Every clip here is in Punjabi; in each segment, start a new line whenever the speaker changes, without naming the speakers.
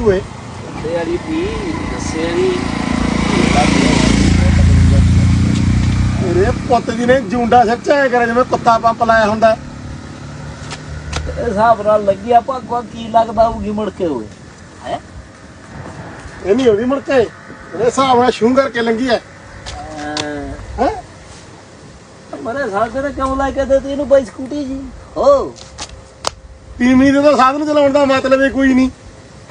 ਵਾਲੀ
ਮੇਰੇ ਪੁੱਤ ਜੀ ਨੇ ਜੂੰਡਾ ਸੱਚਾ ਕਰਿਆ ਜਿਵੇਂ ਕੁੱਤਾ ਪੰਪ ਲਾਇਆ ਹੁੰਦਾ।
ਇਹ ਹਿਸਾਬ ਨਾਲ ਲੱਗੀ ਆਪਾਂ ਕੋ ਕੀ ਲੱਗਦਾ ਹੋਊਗੀ ਮੁੜ ਕੇ ਹੋਏ ਹੈ?
ਇਹ ਨਹੀਂ ਮੁੜ ਕੇ। ਇਹਦੇ ਹਿਸਾਬ ਨਾਲ ਸ਼ੂੰ ਕਰਕੇ ਲੰਗੀ ਐ। ਹੈ।
ਮਰੇ ਤੇ ਕਿਉਂ ਲੈ ਕੇ ਦਿੱਤੀ ਇਹਨੂੰ ਬਾਈ ਸਕੂਟੀ ਜੀ। ਹੋ
ਤੀਵੀਂ ਦੇ ਤਾਂ ਸਾਧਨ ਚਲਾਉਣ ਦਾ ਮਤਲਬ ਹੀ ਕੋਈ ਨਹੀਂ।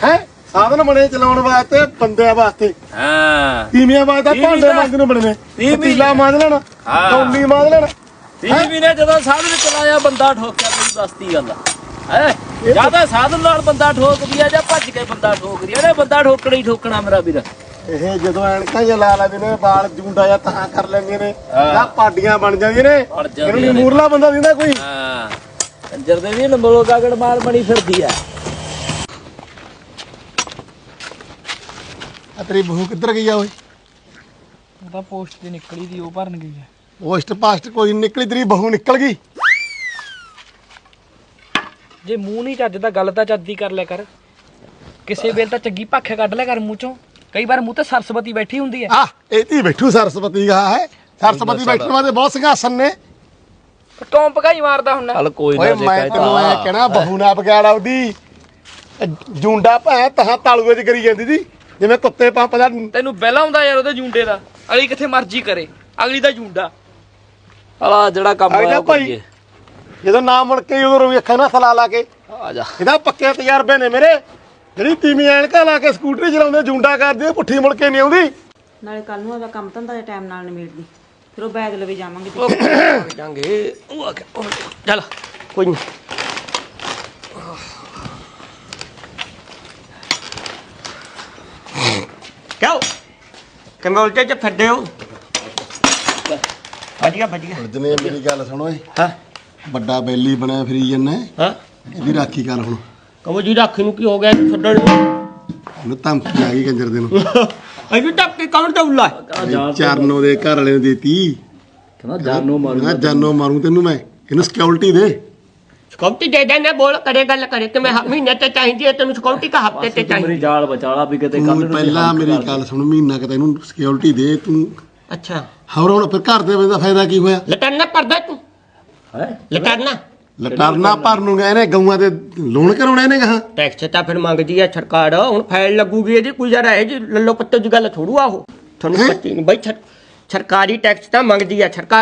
ਹੈ? ਸਾਧਨ ਬਣੇ ਚਲਾਉਣ ਵਾਸਤੇ ਬੰਦਿਆਂ ਵਾਸਤੇ।
ਹਾਂ।
ਤੀਵੀਆਂ ਵਾਸਤੇ ਭਾਂਡੇ ਮਾਂਜਣ ਨੂੰ ਬਣਨੇ ਪਤੀਲਾ ਮਾਂਜ ਲੈਣਾ
ਹਾਂ।
ਕੌਲੀ ਮਾਂਜ ਲੈਣਾ
ਤੀਵੀ ਨੇ ਜਦੋਂ ਸਾਧਨ ਚਲਾਇਆ ਬੰਦਾ ਠੋਕਿਆ ਤੈਨੂੰ ਦੱਸਤੀ ਗੱਲ ਹੈ? ਜ਼ਿਆਦਾ ਸਾਧਨ ਨਾਲ ਬੰਦਾ ਠੋਕਦੀ ਆ ਜਾਂ ਭੱਜ ਕੇ ਬੰਦਾ ਠੋਕਦੀ ਆ। ਇਹਨੇ ਬੰਦਾ ਠੋਕਣਾ ਹੀ ਠੋਕਣਾ ਮੇਰਾ ਵੀਰ।
ਇਹ ਜਦੋਂ ਐਨਕਾਂ ਜਿਹਾ ਲਾ ਲੈਂਦੇ ਨੇ ਵਾਲ ਜੂੰਡਾ ਜਾਂ ਤਾਂ ਕਰ ਲੈਂਦੀਆਂ ਨੇ। ਜਾਂ ਪਾਡੀਆਂ ਬਣ ਜਾਂਦੀਆਂ ਨੇ ਇਹਨੂੰ। ਮੂਰਲਾ ਬੰਦਾ ਦਿੰਦਾ ਕੋਈ।
ਹਾਂ। ਕੰਜਰ ਦੇ ਵੀ ਨੰਬਰੋ ਕਾਗੜ ਮਾਰ ਬਣੀ ਫਿਰਦੀ ਆ।
ਆ ਤੇਰੀ ਬਹੂ ਕਿੱਧਰ ਗਈ ਆ ਓਏ?
ਉਹ ਤਾਂ ਪੋਸਟ ਤੇ ਨਿਕਲੀ ਦੀ ਉਹ ਭਰਨ ਗਈ ਹੈ
ਪੋਸਟ ਪਾਸਟ ਕੋਈ ਨੀ ਨਿਕਲੀ ਤੇਰੀ ਬਹੂ ਨਿਕਲ ਗਈ।
ਜੇ ਮੂੰਹ ਨਹੀਂ ਚੱਜਦਾ ਗੱਲ ਤਾਂ ਚੱਜਦੀ ਕਰ ਲਿਆ ਕਰ। ਕਿਸੇ ਵੇਲੇ ਤਾਂ ਚੰਗੀ ਭੱਖ ਕੱਢ ਲਿਆ ਕਰ ਮੂੰਹ ਚੋਂ। ਕਈ ਵਾਰ ਮੂੰਹ ਤੇ ਸਰਸਵਤੀ ਬੈਠੀ ਹੁੰਦੀ ਹੈ
ਆ ਇਹਦੀ ਬੈਠੂ ਸਰਸਵਤੀ ਗਾ ਹੈ? ਸਰਸਵਤੀ ਬੈਠਣ ਵਾਸਤੇ ਬਹੁਤ ਸਿੰਘਾਸਨ ਨੇ।
ਕਿਉਂ ਭਗਾਈ ਮਾਰਦਾ ਹੁੰਦਾ।
ਚੱਲ ਕੋਈ
ਓਏ ਮੈਂ ਤੈਨੂੰ ਐ ਕਹਿਣਾ ਬਹੂ ਨਾ ਵਿਗਾੜ ਆਉਦੀ ਜੂੰਡਾ ਭੈ ਤਹਾਂ ਤਾਲੂਏ ਚ ਕਰੀ ਜਾਂਦੀ ਸੀ। ਜਿਵੇਂ ਕੁੱਤੇ ਪੰਪ ਦਾ
ਤੈਨੂੰ ਪਹਿਲਾਂ ਆਉਂਦਾ ਯਾਰ ਉਹਦੇ ਜੂੰਡੇ ਦਾ। ਅਗਲੀ ਕਿੱਥੇ ਮਰਜ਼ੀ ਕਰੇ। ਅਗਲੀ ਦਾ ਜੂੰਡਾ।
ਹਲਾ ਜਿਹੜਾ ਕੰਮ ਆਇਆ ਉਹ
ਭਾਈ।
ਕਰੀਏ
ਜਦੋਂ ਨਾ ਮੁੜ ਕੇ ਉਦੋਂ ਰੋਈ ਅੱਖਾਂ ਨਾਲ ਸਲਾ ਲਾ ਕੇ।
ਆ ਜਾ।
ਇਹਦਾ ਪੱਕੇ ਤਜਰਬੇ ਨੇ ਮੇਰੇ। ਜਿਹੜੀ ਤੀਵੀਂ ਐਨਕਾਂ ਲਾ ਕੇ ਸਕੂਟਰੀ ਚਲਾਉਂਦੇ ਜੂੰਡਾ ਕਰਦੇ ਪੁੱਠੀ ਮੁੜ ਕੇ ਨਹੀਂ ਆਉਂਦੀ।
ਨਾਲੇ ਕੱਲ ਨੂੰ ਆਦਾ ਕੰਮ ਧੰਦਾ ਦੇ ਟਾਈਮ ਨਾਲ ਨਿਬੇੜਦੀ। ਫਿਰ ਉਹ ਬੈਗ ਲਵੇ ਜਾਵਾਂਗੇ। ਤੇ
ਜਾਂਗੇ ਉਹ ਆ ਗਿਆ। ਉਹ ਚੱਲ। ਕੋਈ ਨਹੀਂ
ਕਿਉਂ? ਕਿਵੇਂ ਉਲਟੇ ਚ ਫਿਰਦੇ ਹੋ? ਵਧੀਆ ਵਧੀਆ।
ਜਨੇ ਮੇਰੀ ਗੱਲ ਸੁਣੋ ਏ।
ਹਾਂ।
ਵੱਡਾ ਬੈਲੀ ਬਣਿਆ ਫਿਰੀ ਜੰਨਾ
ਹਾਂ।
ਇਹਦੀ ਰਾਖੀ ਕਰ ਹੁਣ।
ਕਹੋ ਜੀ ਰਾਖੀ ਨੂੰ ਕੀ ਹੋ ਗਿਆ? ਇਹਨੂੰ ਛੱਡਣ ਨੂੰ?
ਉਹਨੂੰ ਧਮਕੀ ਆ ਗਈ ਕੰਜਰ ਦੇ ਨੂੰ
ਅਜੇ ਤੱਕ ਕੀ ਕੌਣ
ਇਹ ਚਰਨੋ ਦੇ ਘਰ ਵਾਲੇ ਨੇ ਦਿੱਤੀ।
ਕਹਿੰਦਾ ਜਾਨੋ ਮਾਰੂ
ਮੈਂ ਜਾਨੋ ਮਾਰੂ ਤੈਨੂੰ ਮੈਂ। ਇਹਨੂੰ ਸਿਕਿਉਰਿਟੀ ਦੇ।
ਸਕਿਉਰਟੀ ਦੇ ਦੇਣਾ ਬੋਲ ਕਰੇ ਗੱਲ ਕਰੇ ਕਿ ਮੈਂ ਹ- ਮਹੀਨੇ ਤੇ ਚਾਹੀਦੀ ਹੈ ਤੈਨੂੰ ਸਕਿਉਰਟੀ ਕਾ ਹਫ਼ਤੇ ਤੇ
ਮੇਰੀ ਜਾਲ ਬਚਾਲਾ ਵੀ ਕਿਤੇ ਕੱਲ
ਤੂੰ
ਨੂੰ
ਪਹਿਲਾਂ ਮੇਰੀ ਗੱਲ ਸੁਣ ਮਹੀਨਾ ਕਿ ਤੈਨੂੰ ਸਿਕਿਉਰਿਟੀ ਦੇ ਤੂੰ
ਅੱਛਾ।
ਹੋਰ ਹੁਣ ਫਿਰ ਘਰ ਦੇ ਵਿੱਚ ਦਾ ਫਾਇਦਾ ਕੀ ਹੋਇਆ?
ਲਟਰਨਾ ਪਰਦਾ ਤੂੰ?
ਹੈ?
ਲਟਰਨਾ?
ਲਟਰਨਾ ਭਰਨ ਨੂੰ ਗਏ ਨੇ ਗਊਆਂ ਦੇ ਲੋਨ ਕਰਾਉਣੇ ਨੇ ਕਹਾ
ਟੈਕਸ ਤਾਂ ਫਿਰ ਮੰਗਦੀ ਹੈ ਸਰਕਾਰ ਹੁਣ ਫਾਈਲ ਲੱਗੂਗੀ ਇਹਦੀ ਕੋਈ ਜਰਾ ਇਹ ਜੀ ਲੱਲੋ ਪੱਤੇ ਦੀ ਗੱਲ ਥੋੜੂ ਆ ਉਹ। ਤੁਹਾਨੂੰ? ਪੱਤੀ ਨਹੀਂ ਬਈ ਸਰ- ਸਰਕਾਰੀ ਟੈਕਸ ਤਾਂ ਮੰਗਦੀ ਹੈ ਸਰਕਾਰ